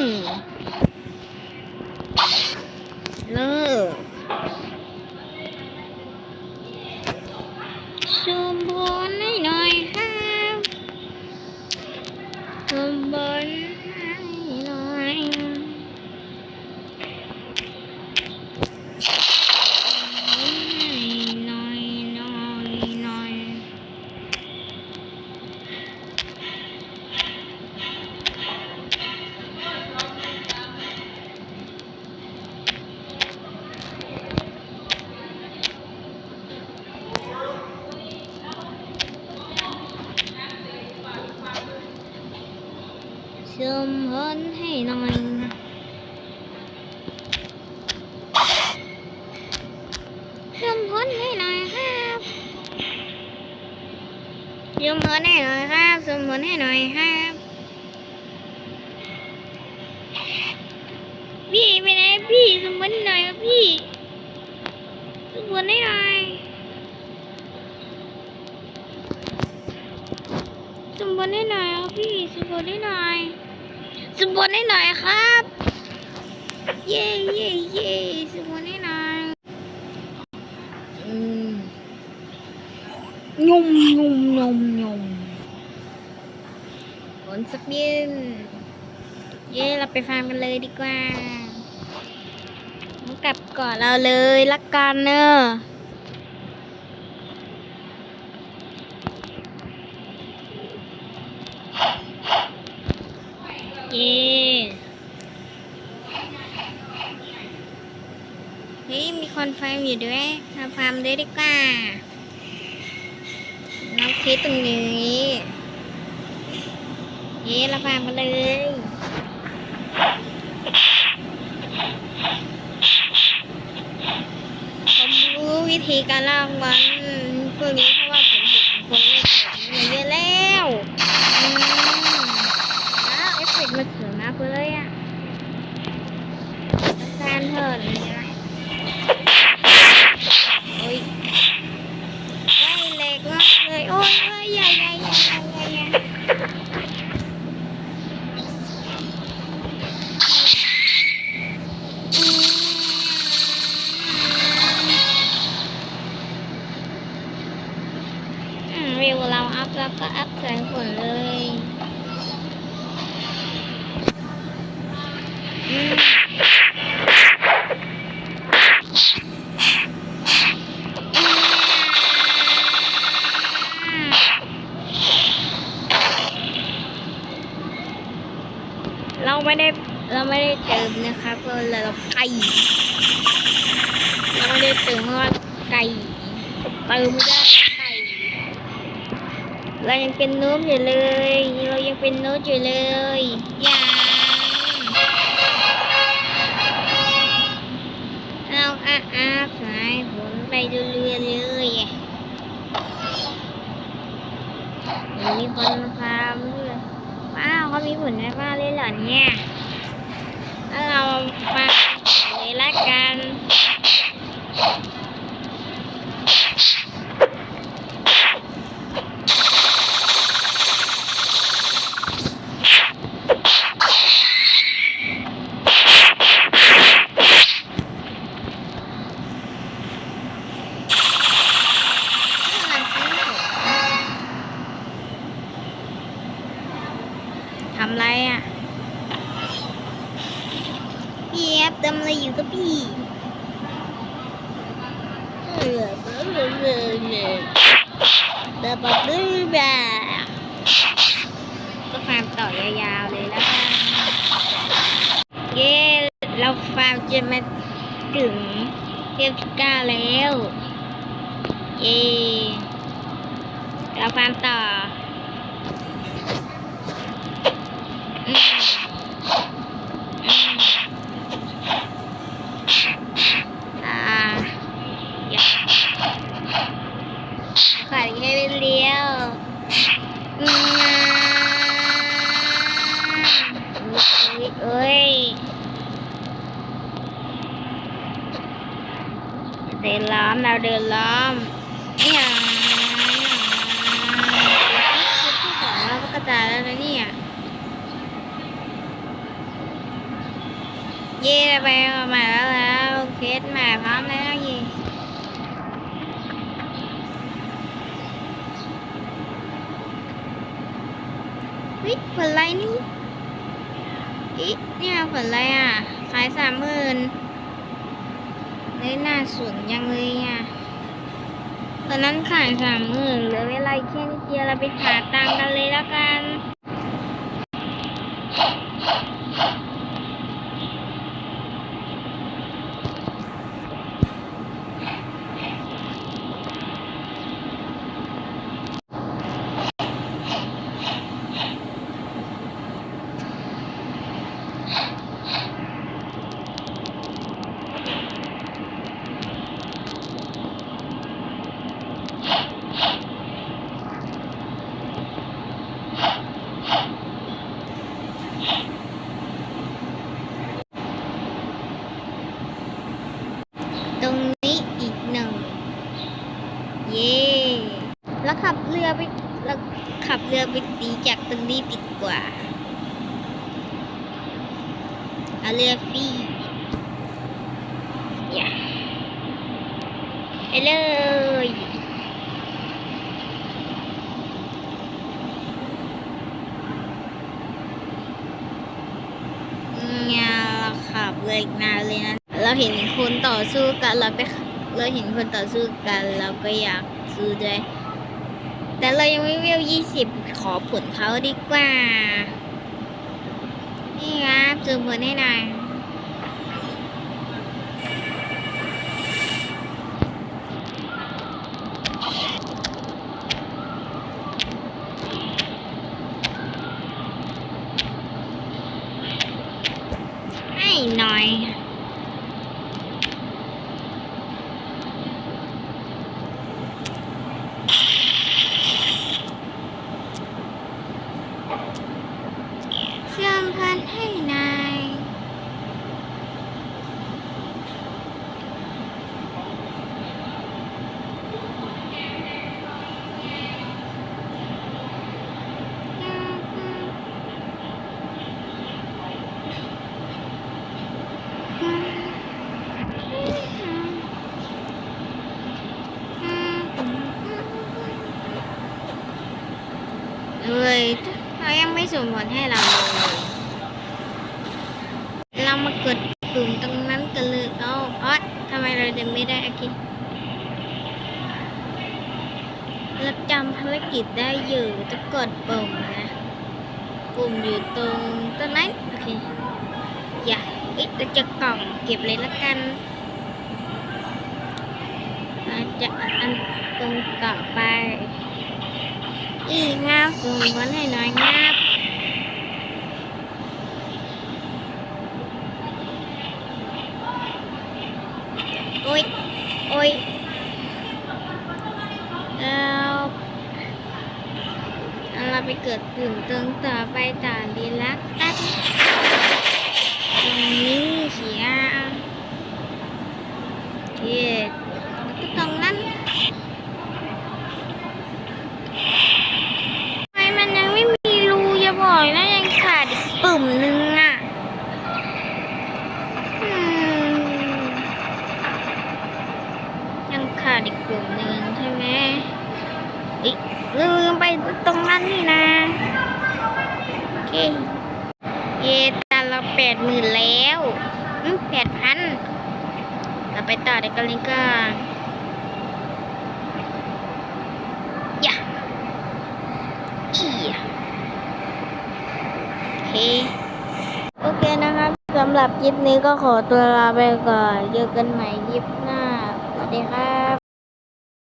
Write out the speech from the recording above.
อื ชมพลให้หน่อยชมพลให้หน่อยครับชมพลให้หน่อยครับชมพลให้หน่อยครับพี่ไปไหนพี่ชมพลให้หน่อยครับพี่ชมพลให้หน่อยชมพลให้หน่อยครับพี่ชมพลให้หน่อย สมบูรณ์ให้หน่อยครับ เย่เย่เย่สมบูรณ์ให้หน่อยอืมยุ่มยุ่มยุ่มยุ่มผลสักยืนเย่เราไปฟาร์มกันเลยดีกว่าต้องกลับก่อนเราเลยละกันเนอะเย่ เฮ้ยมีคนฟาร์มอยู่ด้วยทำฟาร์มด้วยดีกว่าเราคิดตรงนี้เย่เราฟาร์มกันเลยผมรู้วิธีการล่างมันพวกนี้เพราะว่าผมเห็นคนเล่นแบบนี้มาเยอะแล้วอ้าวเอฟเฟกต์มันสวยมากเลยอะการเถิดนี่ยโอ้ยไล่เล็กมากเลยโอ้ยเอ้ยใหญ่ใหญ่ใหญ่ใหญ่ใหญ่ใหญ่อืม วิวเราอัพแล้วก็อัพแสงฝนเลยอืม เราไม่ได้ เติมนะคะเพราะเราไก่เราไม่ได้เติมเพราะว่าไก่เติมไม่ได้ไก่เรายังเป็นนูบอยู่เลย เรายังเป็นนูบอยู่เลยยังเอาอาอาสายฝนไปเรื่อยๆเลยมีคนมาฟาร์มด้วยว้าวเขามีผลในบ้านเลยเหรอเนี่ย แล้วเรามาเลยละกันทำไรอะ พี่แอฟ ทำอะไรอยู่กับพี่เออเออเออเออเออแบบแบบแบบก็ฟาร์มต่อยาวๆเลยแล้วกันเย้เราฟาร์มจนมาถึงเทียบที่เก้าแล้ว เย้เราฟาร์มต่อ อืมอืมอ่าอย่าขาดแค่เป็นเลี้ยวอืมเอ้ย เดินล้อมเราเดินล้อมเนี่ยที่สองเราก็กระจายแล้วนะเนี่ยรือไปมาแล้วแล้วเคสมาพร้อมแล้วยีวิผลอะไรนี่อีเนี่ยผลอะไรอะ ขายสามหมื่น เลยน่าสวนยังเลยอะตอนนั้นขายสามหมื่นเหลือเวลาแค่นิดเดียวเราไปหาตังกันเลยแล้วกัน ตรงนี้อีกหนึ่ง เย่แล้วขับเรือไปแล้วขับเรือไปตีจากตรงนี้ดีกว่าเอาเรือฟรีอย่าไปเลยเนี่ยขับเรืออีกนานเลยนะ เราเห็นคนต่อสู้กันเราไปเราเห็นคนต่อสู้กัน เราก็อยากซื้อด้วย แต่เรายังไม่เวลยี่สิบขอผลเขาดีกว่า นี่ครับซูมผลให้หน่อยให้หน่อย เชื่อมพันให้นาย เอ้ยเขา ยังไม่ส่งผลให้เราเลยเรามากดปุ่มตรงนั้นกันเลยเอาออทำไมเราเดนไม่ได้อเคเราจำภารกิจได้อยู่จะกดปุ่มนะปุ่มอยู่ตรงต้นไม้โอเคอย่าอ๊ะเราจะกล่องเก็บเลยละกันจะอันตรงต่อไป อีกงับส่งผลให้หน่อยงับ โอ้ย โอ้ยแล้วเอาเราไปเกิดกลุ่มตรงต่อไปต่อดีละกันตรงนี้เสียโอเคแล้วก็ตรงนั้นทำไมมันยังไม่มีรูอย่าบอกนะยังขาดอีกปุ่มนึงอะอืม ยัง จุดหนึ่งใช่ไหมอีกลืมไปตรงนั้นนี่นะ โอเค เยตาเราแปดหมื่นแล้วแปดพันเราไปต่อเด็กกันเลยก็ย่าอีโอเค โอเคนะครับสำหรับคลิปนี้ก็ขอตัวลาไปก่อนเจอกันใหม่คลิปหน้า สวัสดีครับ